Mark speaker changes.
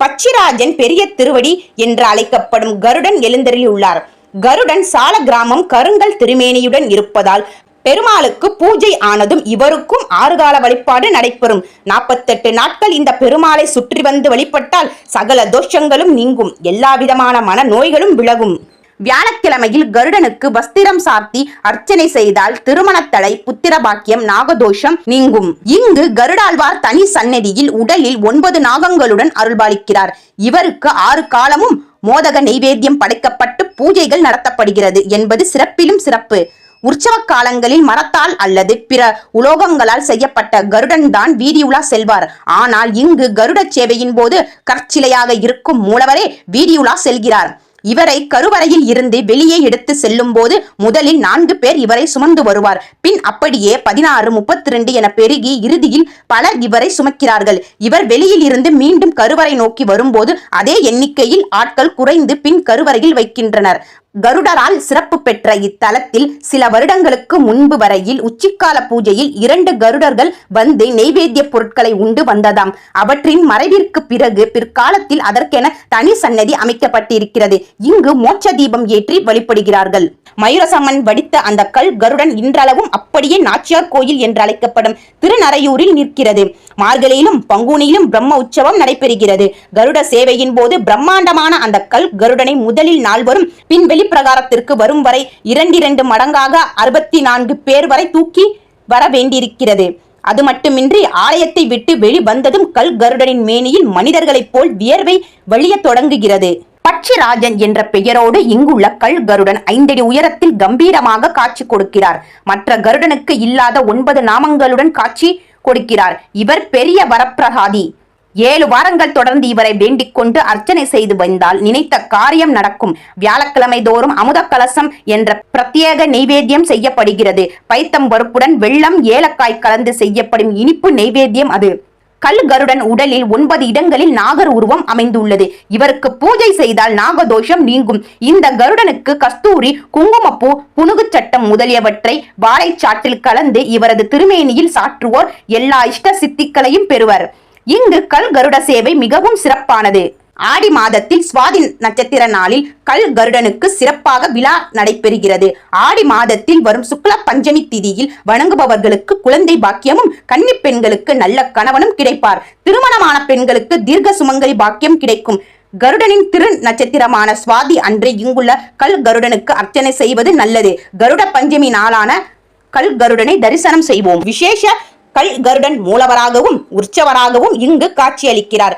Speaker 1: பச்சிராஜன் பெரிய திருவடி என்று அழைக்கப்படும் கருடன் எழுந்தருளியுள்ளார் கருடன் சால கிராமம் கருங்கல் திருமேனியுடன் இருப்பதால் பெருமாளுக்கு பூஜை ஆனதும் இவருக்கும் ஆறுகால வழிபாடு நடைபெறும். நாற்பத்தெட்டு நாட்கள் இந்த பெருமாளை சுற்றி வந்து வழிபட்டால் சகல தோஷங்களும் நீங்கும். எல்லா விதமான மன நோய்களும் விலகும். வியாழக்கிழமையில் கருடனுக்கு வஸ்திரம் சாத்தி அர்ச்சனை செய்தால் திருமணத்தடை புத்திர பாக்கியம் நாகதோஷம் நீங்கும். இங்கு கருடாழ்வார் தனி சன்னதியில் உடலில் ஒன்பது நாகங்களுடன் அருள்பாலிக்கிறார். இவருக்கு ஆறு காலமும் மோதக நெய்வேத்தியம் படைக்கப்பட்டு பூஜைகள் நடத்தப்படுகிறது என்பது சிறப்பிலும் சிறப்பு. உற்சவ காலங்களில் மரத்தால் அல்லது பிற உலோகங்களால் செய்யப்பட்ட கருடன் தான் வீதியுலா செல்வார். ஆனால் இங்கு கருட சேவையின் போது கற்சிலையாக இருக்கும் மூலவரே வீதியுலா செல்கிறார். இவரை கருவறையில் இருந்து வெளியே எடுத்து செல்லும் போது முதலில் நான்கு பேர் இவரை சுமந்து வருவார். பின் அப்படியே பதினாறு முப்பத்தி ரெண்டு என பெருகி இறுதியில் பலர் இவரை சுமக்கிறார்கள். இவர் வெளியில் இருந்து மீண்டும் கருவறை நோக்கி வரும்போது அதே எண்ணிக்கையில் ஆட்கள் குறைந்து பின் கருவறையில் வைக்கின்றனர். கருடரால் சிறப்பு பெற்ற இத்தலத்தில் சில வருடங்களுக்கு முன்பு வரையில் உச்சிக்கால பூஜையில் இரண்டு கருடர்கள் வந்து நெய்வேத்திய பொருட்களை உண்டு வந்ததாம். அவற்றின் மறைவிற்கு பிறகு பிற்காலத்தில் அதற்கென தனி சன்னதி அமைக்கப்பட்டிருக்கிறது. இங்கு மோட்ச தீபம் ஏற்றி வழிபடுகிறார்கள். மயூரசம்மன் வடித்த அந்த கல் கருடன் இன்றளவும் அப்படியே நாச்சியார் கோயில் என்று அழைக்கப்படும் திருநறையூரில் நிற்கிறது. மார்கழியிலும் பங்குனியிலும் பிரம்ம உற்சவம் நடைபெறுகிறது. கருட சேவையின் போது பிரம்மாண்டமான அந்த கல் கருடனை முதலில் நால்வரும் பின் பிரகாரத்திற்கு வரும் வரை இரண்டிரண்டு மடங்காக அறுபத்தி நான்கு பேர் வரை தூக்கி வர வேண்டியிருக்கிறது. அது மட்டுமின்றி ஆலயத்தை விட்டு வெளிவந்ததும் கல் கருடனின் மேனியில் மனிதர்களைப் போல் வியர்வை வழிய தொடங்குகிறது. பட்சிராஜன் என்ற பெயரோடு இங்குள்ள கல் கருடன் ஐந்தடி உயரத்தில் கம்பீரமாக காட்சி கொடுக்கிறார். மற்ற கருடனுக்கு இல்லாத ஒன்பது நாமங்களுடன் காட்சி கொடுக்கிறார். இவர் பெரிய வரப்பிரகாதி ஏழு வாரங்கள் தொடர்ந்து இவரை வேண்டிக் கொண்டு அர்ச்சனை செய்து வந்தால் நினைத்த காரியம் நடக்கும். வியாழக்கிழமை தோறும் அமுத கலசம் என்ற பிரத்யேக நெய்வேத்தியம் செய்யப்படுகிறது. பைத்தம் பருப்புடன் வெள்ளம் ஏலக்காய் கலந்து செய்யப்படும் இனிப்பு நெய்வேத்தியம் அது. கல் கருடன் உடலில் ஒன்பது இடங்களில் நாகர் உருவம் அமைந்துள்ளது. இவருக்கு பூஜை செய்தால் நாகதோஷம் நீங்கும். இந்த கருடனுக்கு கஸ்தூரி குங்குமப்பூ புனுகு சட்டம் முதலியவற்றை வாழைச்சாற்றில் கலந்து இவரது திருமேனியில் சாற்றுவோர். எல்லா இஷ்ட சித்திகளையும் பெறுவர். இங்கு கல் கருட சேவை மிகவும் சிறப்பானது. ஆடி மாதத்தில் சுவாதி நட்சத்திர நாளில் கல் கருடனுக்கு சிறப்பாக விழா நடைபெறுகிறது. ஆடி மாதத்தில் வரும் சுக்ல பஞ்சமி திதியில் வணங்குபவர்களுக்கு குழந்தை பாக்கியமும் கன்னி பெண்களுக்கு நல்ல கணவனும் கிடைப்பார். திருமணமான பெண்களுக்கு தீர்க்க சுமங்கலி பாக்கியம் கிடைக்கும். கருடனின் திரு நட்சத்திரமான சுவாதி அன்று இங்குள்ள கல் கருடனுக்கு அர்ச்சனை செய்வது நல்லது. கருட பஞ்சமி நாளான கல் கருடனை தரிசனம் செய்வோம். விசேஷ கல் கருடன் மூலவராகவும் உற்சவராகவும் இங்கு காட்சியளிக்கிறார்.